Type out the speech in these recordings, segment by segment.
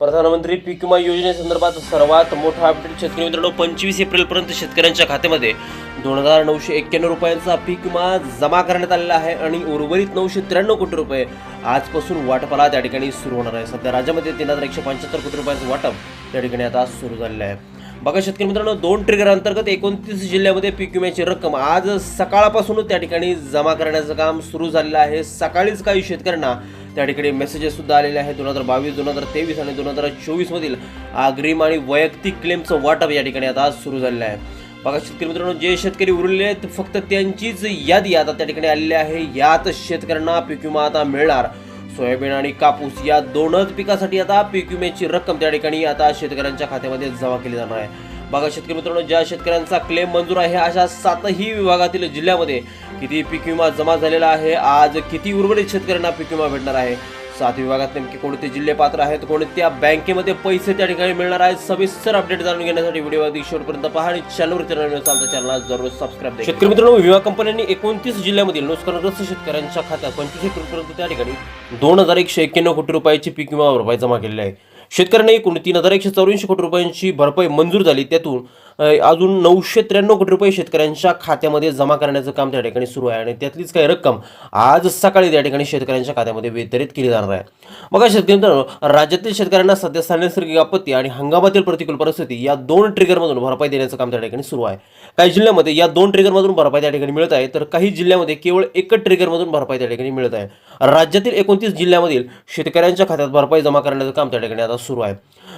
प्रधानमंत्री पीक विमा योजनेसंदर्भात सर्वात मोठा अपडेट शेतकरी मित्रांनो पंचवीस एप्रिलपर्यंत शेतकऱ्यांच्या खात्यामध्ये दोन हजार नऊशे एक्क्याण्णव रुपयांचा पीक विमा जमा करण्यात आलेला आहे आणि उर्वरित नऊशे त्र्याण्णव कोटी रुपये आजपासून वाटपाला त्या ठिकाणी सुरू होणार आहे. सध्या राज्यामध्ये तीन हजार एकशे पंच्याहत्तर कोटी रुपयांचं वाटप त्या ठिकाणी आता सुरू झालेलं आहे. बघा शेतकरी मित्रांनो दोन ट्रिगर अंतर्गत एकोणतीस जिल्ह्यामध्ये पीक विम्याची रक्कम आज सकाळपासूनच त्या ठिकाणी जमा करण्याचं काम सुरू झालेलं आहे. सकाळीच काही शेतकऱ्यांना त्या ठिकाणी मेसेजेससुद्धा आलेले आहेत. दोन हजार बावीस दोन हजार तेवीस आणि दोन हजार चोवीसमधील अग्रिम आणि वैयक्तिक क्लेमचं वाटप या ठिकाणी आता सुरू झालेलं आहे. बघा शेतकरी मित्रांनो जे शेतकरी उरलेले आहेत फक्त त्यांचीच यादी आता त्या ठिकाणी आलेली आहे. यात शेतकऱ्यांना पीक विमा आता मिळणार. सोयाबीन आणि कापूस या दोनच पिकासाठी आता पीक विम्याची रक्कम त्या ठिकाणी आता शेतकऱ्यांच्या खात्यामध्ये जमा केली जाणार आहे. बघा शेतकरी मित्रांनो ज्या शेतकऱ्यांचा क्लेम मंजूर आहे अशा सातही विभागातील जिल्ह्यामध्ये किती पीक विमा जमा झालेला आहे आज किती उर्वरित शेतकऱ्यांना पीक विमा भेटणार आहे? सात विभागात नेमके कोणते जिल्हे पात्र आहेत कोणत्या बँकेमध्ये पैसे त्या ठिकाणी मिळणार आहेत सविस्तर अपडेट जाणून घेण्यासाठी व्हिडिओ अगदी शेवटपर्यंत पहा आणि चॅनलवर चॅनल चालतं चॅनलला जरूर सबस्क्राईब शेतकरी मित्रांनो विमा कंपन्यांनी एकोणतीस जिल्ह्यामधील नुकसानग्रस्त शेतकऱ्यांच्या खात्यात पंचवीस एप्रिलपर्यंत त्या ठिकाणी दोन हजार एकशे एक्क्याण्णव कोटी रुपयाची पीक विमा भरपाई जमा केलेली आहे. शेतकऱ्यांना एकूण तीन हजार एकशे चौऱ्याऐंशी कोटी रुपयांची भरपाई मंजूर झाली. त्यातून अजून नऊशे त्र्याण्णव कोटी रुपये शेतकऱ्यांच्या खात्यामध्ये जमा करण्याचं काम त्या ठिकाणी सुरू आहे आणि त्यातलीच काही रक्कम आज सकाळी त्या ठिकाणी शेतकऱ्यांच्या खात्यामध्ये वितरित केली जाणार आहे. बघा शेतकरी मित्रांनो राज्यातील शेतकऱ्यांना सध्या नैसर्गिक आपत्ती आणि हंगामातील प्रतिकूल परिस्थिती या दोन ट्रिगरमधून भरपाई देण्याचं काम त्या ठिकाणी सुरू आहे. काही जिल्ह्यामध्ये या दोन ट्रिगरमधून भरपाई त्या ठिकाणी मिळत आहे तर काही जिल्ह्यामध्ये केवळ एकच ट्रिगरमधून भरपाई त्या ठिकाणी मिळत आहे. राज्यातील एकोणतीस जिल्ह्यामधील शेतकऱ्यांच्या खात्यात भरपाई जमा करण्याचं काम त्या ठिकाणी आता सुरू आहे.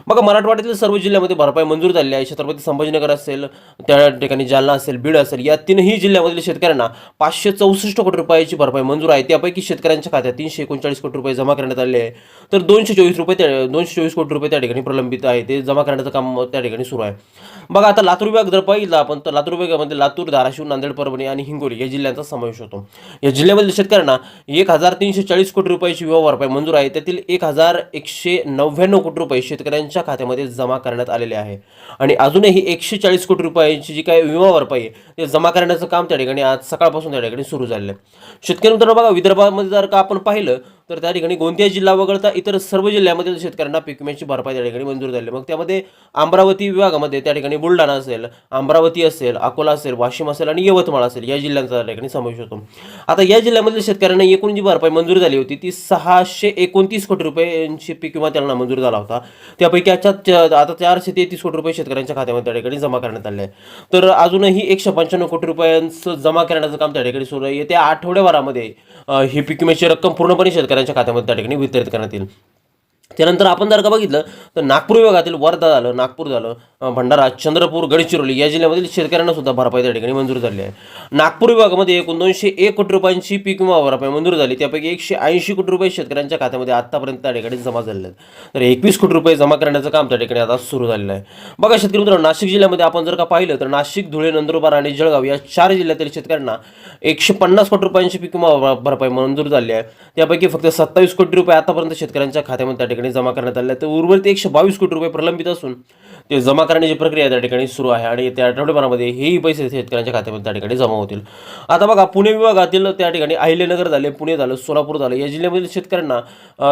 बघा मराठवाड्यातील सर्व जिल्ह्यामध्ये भरपाई मंजूर झाली आहे. छत्रपती संभाजीनगर असेल त्या ठिकाणी जालना असेल बीड असेल या तीनही जिल्ह्यामधील शेतकऱ्यांना पाचशे चौसष्ट कोटी रुपयाची भरपाई मंजूर आहे. त्यापैकी शेतकऱ्यांच्या खात्यात तीनशे एकोणचाळीस कोटी रुपये जमा करण्यात आले आहे. तर दोनशे चोवीस रुपये त्या दोनशे चोवीस कोटी रुपये त्या ठिकाणी प्रलंबित आहे. ते जमा करण्याचं काम त्या ठिकाणी सुरू आहे. बघा आता लातूर विभाग जर पाहिलं आपण तर लातूर विभागामध्ये लातूर धाराशिव नांदेड परभणी आणि हिंगोली या जिल्ह्यांचा समावेश होतो. या जिल्ह्यामधील शेतकऱ्यांना एक हजार तीनशे चाळीस कोटी रुपयाची विमा भरपाई मंजूर आहे. त्यातील एक हजार एकशे नव्याण्णव कोटी रुपये शेतकऱ्यांच्या खात्यामध्ये जमा करण्यात आलेले आहे. आणि अजूनही एकशे चाळीस कोटी रुपयांची जी काही विमा भरपाई आहे ते जमा करण्याचं काम त्या ठिकाणी आज सकाळपासून त्या ठिकाणी सुरू झालेलं आहे. शेतकरी मित्रांनो बघा विदर्भामध्ये जर का आपण पाहिलं तर त्या ठिकाणी गोंदिया जिल्हा वगळता इतर सर्व जिल्ह्यामधील शेतकऱ्यांना पीक विम्याची भरपाई त्या ठिकाणी मंजूर झाली. मग त्यामध्ये अमरावती विभागामध्ये त्या ठिकाणी बुलढाणा असेल अमरावती असेल अकोला असेल वाशिम असेल आणि यवतमाळ असेल या जिल्ह्यांचा त्या ठिकाणी समावेश होतो. आता या जिल्ह्यामधील शेतकऱ्यांना एकूण जी भरपाई मंजूर झाली होती ती सहाशे एकोणतीस कोटी रुपयांची पीक विमा त्यांना मंजूर झाला होता. त्यापैकी आता आता चारशे तेहतीस कोटी रुपये शेतकऱ्यांच्या खात्यामध्ये त्या ठिकाणी जमा करण्यात आले आहे तर अजूनही एकशे पंच्याण्णव कोटी रुपयांचं जमा करण्याचं काम त्या ठिकाणी सुरू आहे. येत्या आठवड्याभरामध्ये ही पीक विम्याची रक्कम पूर्णपणे शेतकऱ्यांच्या खात्यामध्ये त्या ठिकाणी वितरित करण्यात येईल. त्यानंतर आपण जर का बघितलं तर नागपूर विभागातील वर्धा झालं नागपूर झालं भंडारा चंद्रपूर गडचिरोली या जिल्ह्यामधील शेतकऱ्यांना सुद्धा भरपाई त्या ठिकाणी मंजूर झाली आहे. नागपूर विभागामध्ये एकूण दोनशे एक कोटी रुपयांची पीक विमा भरपाई मंजूर झाली. त्यापैकी एकशे ऐंशी कोटी रुपये शेतकऱ्यांच्या खात्यामध्ये आतापर्यंत त्या ठिकाणी जमा झालेले आहेत. तर एकवीस कोटी रुपये जमा करण्याचं काम त्या ठिकाणी आता सुरू झालेलं आहे. बघा शेतकरी मित्रांनो नाशिक जिल्ह्यामध्ये आपण जर का पाहिलं तर नाशिक धुळे नंदुरबार आणि जळगाव या चार जिल्ह्यातील शेतकऱ्यांना एकशे पन्नास कोटी रुपयांची पीक विमा भरपाई मंजूर झाली आहे. त्यापैकी फक्त सत्तावीस कोटी रुपये आतापर्यंत शेतकऱ्यांच्या खात्यामध्ये त्या ठिकाणी जमा करण्यात आले आहेत तर उर्वरित एकशे बावीस कोटी रुपये प्रलंबित असून ते जमा करण्याची प्रक्रिया त्या ठिकाणी सुरू आहे आणि त्या आठवड्याभरामध्ये हेही पैसे शेतकऱ्यांच्या खात्यामध्ये त्या ठिकाणी जमा होतील आता बघा पुणे विभागातील त्या ठिकाणी अहिल्यानगर झाले पुणे झालं सोलापूर झालं या जिल्ह्यामधील शेतकऱ्यांना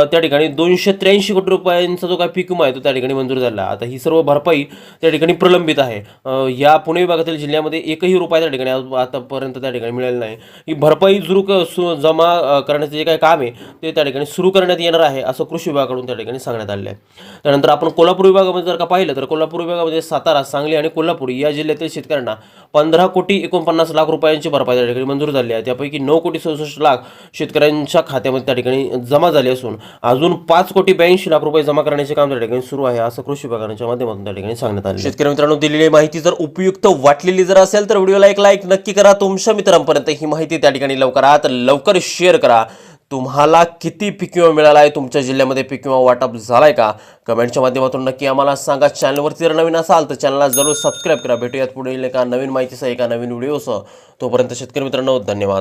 त्या ठिकाणी दोनशे त्र्याऐंशी कोटी रुपयांचा जो काही पीक विमा आहे तो त्या ठिकाणी मंजूर झाला आता ही सर्व भरपाई त्या ठिकाणी प्रलंबित आहे या पुणे विभागातील जिल्ह्यामध्ये एकही रुपया त्या ठिकाणी आतापर्यंत त्या ठिकाणी मिळालेला नाही ही भरपाई जुरू क- सु- जमा करण्याचे करण्याचं जे काही काम आहे ते त्या ठिकाणी सुरू करण्यात येणार आहे असं कृषी विभागाकडून त्या ठिकाणी सांगण्यात आले आहे त्यानंतर आपण कोल्हापूर विभागामध्ये जर का पाहिलं तर कोल्हापूर विभागामध्ये सातारा सांगली आणि कोल्हापूर या जिल्ह्यातील शेतकऱ्यांना पंधरा कोटी एकोणपन्नास लाख रुपयांची भरपाई त्या ठिकाणी मंजूर झाली आहे. त्यापैकी नऊ कोटी सदुसष्ट लाख शेतकऱ्यांच्या खात्यामध्ये त्या ठिकाणी जमा झाली असून अजून पाच कोटी ब्याऐंशी लाख रुपये जमा करण्याचे काम त्या ठिकाणी सुरू आहे असं कृषी विभागाच्या माध्यमातून त्या ठिकाणी सांगण्यात आले शेतकरी मित्रांनो दिलेली माहिती जर उपयुक्त वाटलेली जर असेल तर व्हिडिओला एक लाईक नक्की करा. तुमच्या मित्रांपर्यंत ही माहिती त्या ठिकाणी लवकरात लवकर शेअर करा. तुम्हाला किती पीक विमा मिळाला आहे? तुमच्या जिल्ह्यामध्ये पीक विमा वाटप झालाय का? कमेंटच्या माध्यमातून नक्की आम्हाला सांगा. चॅनलवरती जर नवीन असाल तर चॅनलला जरूर सबस्क्राईब करा. भेटूयात पुढील एका नवीन माहितीसह एका नवीन व्हिडिओसह. तोपर्यंत शेतकरी मित्रांनो धन्यवाद.